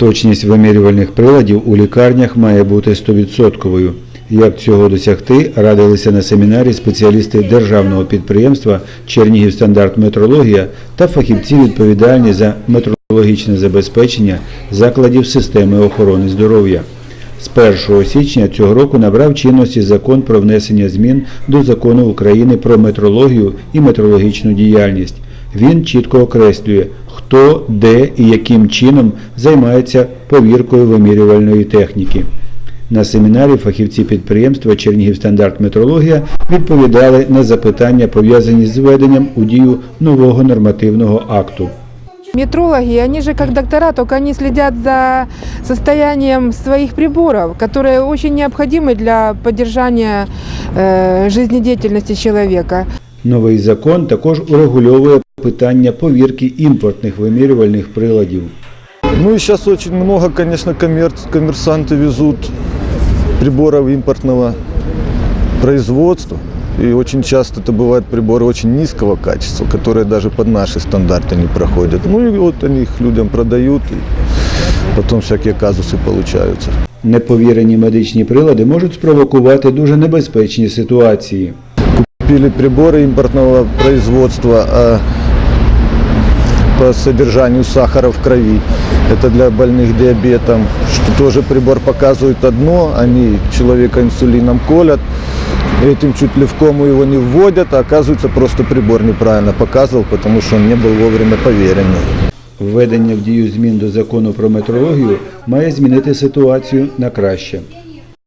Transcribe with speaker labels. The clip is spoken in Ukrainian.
Speaker 1: Точність вимірювальних приладів у лікарнях має бути 100%. Як цього досягти, радилися на семінарі спеціалісти державного підприємства Чернігів стандарт метрологія та фахівці відповідальні за метрологічне забезпечення закладів системи охорони здоров'я. З 1 січня цього року набрав чинності закон про внесення змін до закону України про метрологію і метрологічну діяльність. Він чітко окреслює, хто, де і яким чином займається повіркою вимірювальної техніки. На семінарі фахівці підприємства Чернігів стандарт метрологія відповідали на запитання, пов'язані з введенням у дію нового нормативного акту.
Speaker 2: Метрологи, они же как доктора, только они следят за состоянием своих приборов, которые очень необходимы для поддержания э, жизнедеятельности человека.
Speaker 1: Новий закон також урегульовує питання повірки імпортних вимірювальних приладів.
Speaker 3: Ну и сейчас очень много, конечно, коммерц- коммерсанты везут приборов импортного производства. И очень часто это бывают приборы очень низкого качества, которые даже под наши стандарты не проходят. Ну и вот они их людям продают, и потом всякие казусы получаются.
Speaker 1: Неповірені медичні прилади можуть спровокувати дуже небезпечні ситуації.
Speaker 3: Купили приборы импортного производства а, по содержанию сахара в крови. Это для больных диабетом. Что тоже прибор показывает одно, они человека инсулином колят, этим чуть ли в кому его не вводят, а оказывается просто прибор неправильно показывал, потому что он не был вовремя поверенный.
Speaker 1: Введення в дію змін до закону про метрологію має змінити ситуацію на краще.